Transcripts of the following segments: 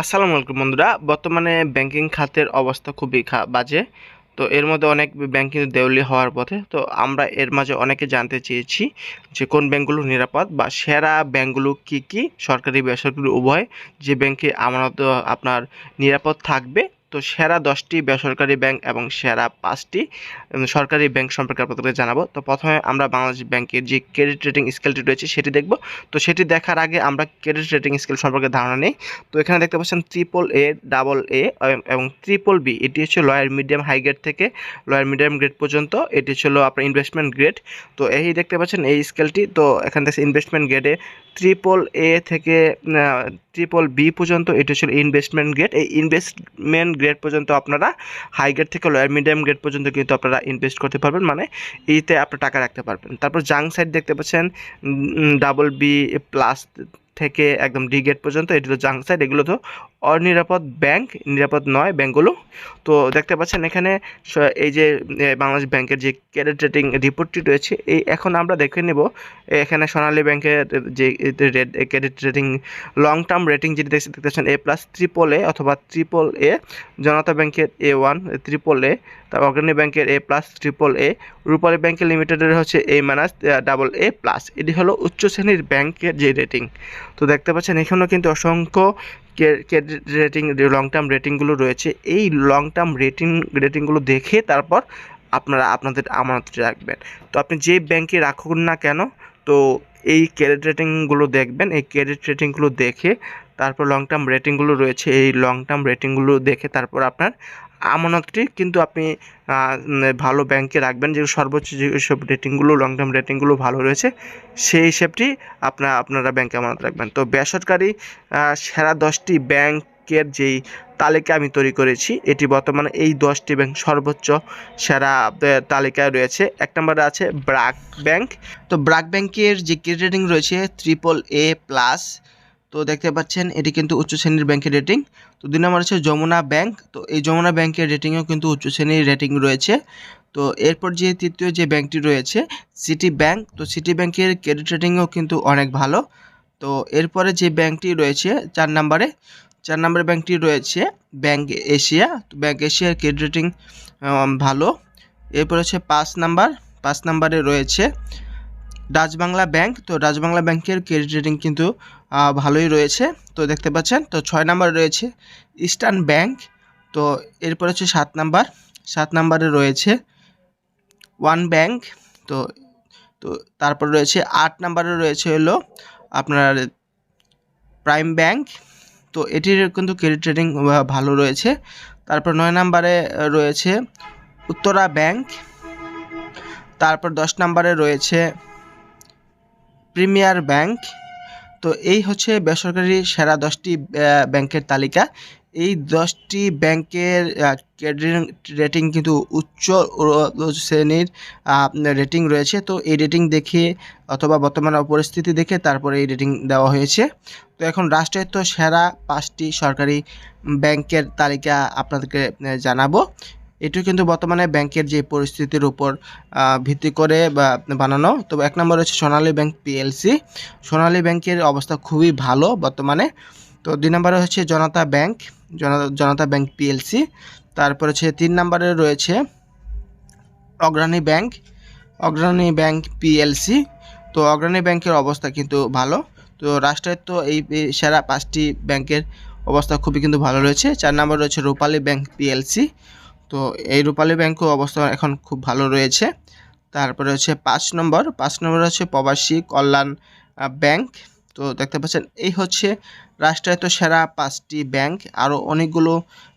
আসসালামু আলাইকুম বন্ধুরা। বর্তমানে ব্যাংকিং খাতের অবস্থা খুবই বাজে। তো এর মধ্যে অনেক ব্যাংক কিন্তু দেউলি হওয়ার পথে। তো আমরা এর মাঝে অনেকে জানতে চেয়েছি যে কোন ব্যাংকগুলো নিরাপদ বা সেরা ব্যাংকগুলো কি কি? সরকারি বেসরকারি উভয়। যে ব্যাংকে আমানত আপনার নিরাপদ থাকবে তো সেরা দশটি বেসরকারি ব্যাংক এবং সেরা পাঁচটি সরকারি ব্যাংক সম্পর্কে আপনাদেরকে জানাব। তো প্রথমে আমরা বাংলাদেশ ব্যাংকের যে ক্রেডিট রেটিং স্কেলটি রয়েছে সেটি দেখব। তো সেটি দেখার আগে আমরা ক্রেডিট রেটিং স্কেল সম্পর্কে ধারণা নেই। তো এখানে দেখতে পাচ্ছেন ট্রিপল এ ডাবল এ এবং ট্রিপল বি এটি হচ্ছে লয়ার মিডিয়াম হাই গ্রেড থেকে লয়ার মিডিয়াম গ্রেড পর্যন্ত। এটি ছিল আপনার ইনভেস্টমেন্ট গ্রেড তো এই দেখতে পাচ্ছেন এই স্কেলটি তো এখান থেকে ইনভেস্টমেন্ট গ্রেডে ট্রিপল এ থেকে ট্রিপল বি পর্যন্ত এটা ছিল ইনভেস্টমেন্ট গ্রেড এই ইনভেস্টমেন্ট গ্রেড পর্যন্ত আপনারা হাই গ্রেড থেকে লোয়ার মিডিয়াম গ্রেড পর্যন্ত কিন্তু আপনারা ইনভেস্ট করতে পারবেন। মানে এইতে আপনার টাকা রাখতে পারবেন। তারপর জাং সাইড দেখতে পাচ্ছেন ডাবল বি প্লাস থেকে একদম ডি গেট পর্যন্ত, এটি তো জাঙ্ক সাইড এগুলো তো অনিরাপদ ব্যাংক নিরাপদ নয় ব্যাংকগুলো তো দেখতে পাচ্ছেন এখানে এই যে বাংলাদেশ ব্যাংকের যে ক্রেডিট রেটিং রিপোর্টটি রয়েছে, এই এখন আমরা দেখে নেব, এখানে সোনালী ব্যাংকের যে credit rating long term rating যেটি দেখতে দেখতে পাচ্ছেন এ প্লাস ট্রিপল এ অথবা ট্রিপল এ জনতা ব্যাংকের এ ওয়ান ট্রিপল এ তারপর অগ্রণী ব্যাংকের এ প্লাস ট্রিপল এ রূপালী ব্যাংকের লিমিটেডের হচ্ছে A minus double A plus এটি হলো উচ্চ শ্রেণির ব্যাংকের যে রেটিং তো দেখতে পাচ্ছেন, এখানেও কিন্তু অসংখ্য রেটিং লং টার্ম রেটিংগুলো রয়েছে, এই লং টার্ম রেটিং রেটিংগুলো দেখে তারপর আপনারা আপনাদের আমানত রাখবেন। তো আপনি যে ব্যাংকে রাখুন না কেন, তো এই ক্রেডিট রেটিংগুলো দেখবেন, এই ক্রেডিট রেটিংগুলো দেখে তারপর লং টার্ম রেটিংগুলো রয়েছে, এই লং টার্ম রেটিংগুলো দেখে তারপর আপনার আমানতটি কিন্তু আপনি ভালো ব্যাংকে রাখবেন। যে সর্বোচ্চ যেসব রেটিংগুলো লং টার্ম রেটিংগুলো ভালো রয়েছে, সেই হিসেবটি আপনার আপনারা ব্যাংকে আমানত রাখবেন। তো বেসরকারি সেরা দশটি ব্যাংক ব্যাংকের যেই তালিকা আমি তৈরি করেছি, এটি বর্তমানে এই দশটি ব্যাংক সর্বোচ্চ সেরা তালিকায় রয়েছে। এক নম্বরে আছে ব্রাক ব্যাংক। তো ব্রাক ব্যাংকের যে ক্রেডিট রেটিং রয়েছে ট্রিপল এ প্লাস তো দেখতে পাচ্ছেন, এটি কিন্তু উচ্চ শ্রেণির ব্যাংকের রেটিং তো দুই নম্বর হচ্ছে যমুনা ব্যাংক। তো এই যমুনা ব্যাংকের রেটিংও কিন্তু উচ্চ শ্রেণির রেটিং রয়েছে। তো এরপর যে তৃতীয় যে ব্যাংকটি রয়েছে সিটি ব্যাংক তো সিটি ব্যাংকের ক্রেডিট রেটিংও কিন্তু অনেক ভালো। তো এরপরে যে ব্যাংকটি রয়েছে, চার নম্বরে চার নম্বরে ব্যাংকটি রয়েছে ব্যাংক এশিয়া তো ব্যাংক এশিয়ার ক্রেডিট রেটিং ভালো। এরপর হচ্ছে পাঁচ নাম্বার, পাঁচ নাম্বারে রয়েছে ডাচবাংলা ব্যাংক তো ডাচবাংলা ব্যাংকের ক্রেডিট রেটিং কিন্তু ভালোই রয়েছে। তো দেখতে পাচ্ছেন, তো ছয় নাম্বার রয়েছে ইস্টার্ন ব্যাংক তো এরপর হচ্ছে সাত নাম্বার। সাত নাম্বারে রয়েছে ওয়ান ব্যাংক তো তো তারপর রয়েছে আট নাম্বারে রয়েছে হলো আপনার প্রাইম ব্যাংক তো এটির কিন্তু ক্রেডিট রেটিং ভালো রয়েছে। তারপর নয় নাম্বারে রয়েছে উত্তরা ব্যাংক তারপর দশ নাম্বারে রয়েছে প্রিমিয়ার ব্যাংক তো এই হচ্ছে বেসরকারি সেরা দশটি ব্যাংকের তালিকা। এই দশটি ব্যাংকের ক্রেডিট রেটিং কিন্তু উচ্চ শ্রেণির রেটিং রয়েছে। তো এই রেটিং দেখে অথবা বর্তমান পরিস্থিতি দেখে তারপরে এই রেটিং দেওয়া হয়েছে। তো এখন রাষ্ট্রায়ত্ত সেরা পাঁচটি সরকারি ব্যাংকের তালিকা আপনাদেরকে জানাব। এটিও কিন্তু বর্তমানে ব্যাংকের যে পরিস্থিতির উপর ভিত্তি করে বানানো। তো এক নম্বর হচ্ছে সোনালী ব্যাংক পিএলসি সোনালী ব্যাংকের অবস্থা খুবই ভালো বর্তমানে। তো দুই নম্বরে হচ্ছে Janata Bank Janata Bank PLC তারপর হচ্ছে তিন নম্বরে রয়েছে Agrani Bank Agrani Bank PLC তো অগ্রণী ব্যাংকের অবস্থা কিন্তু ভালো। তো রাষ্ট্রায়ত্ত এই সেরা পাঁচটি ব্যাংকের অবস্থা খুবই কিন্তু ভালো রয়েছে। চার নম্বর রয়েছে রূপালী ব্যাংক পিএলসি তো এই রূপালী ব্যাংকও অবস্থা এখন খুব ভালো রয়েছে। তারপরে হচ্ছে পাঁচ নম্বর পাঁচ নম্বর হচ্ছে প্রবাসী কল্যাণ ব্যাংক। তো দেখতে পাচ্ছেন, এই হচ্ছে রাষ্ট্রায়ত্ত সেরা পাঁচটি ব্যাংক। আরও অনেকগুলো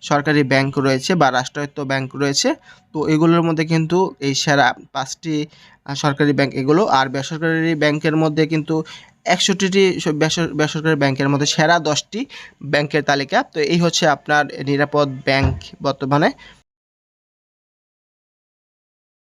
সরকারি ব্যাংক রয়েছে বা রাষ্ট্রায়ত্ত ব্যাংক রয়েছে। তো এগুলোর মধ্যে কিন্তু এই সেরা পাঁচটি সরকারি ব্যাংক এগুলো। আর বেসরকারি ব্যাংকের মধ্যে কিন্তু একষট্টিটি বেসরকারি ব্যাংকের মধ্যে সেরা দশটি ব্যাংকের তালিকা। তো এই হচ্ছে আপনার নিরাপদ ব্যাংক বর্তমানে।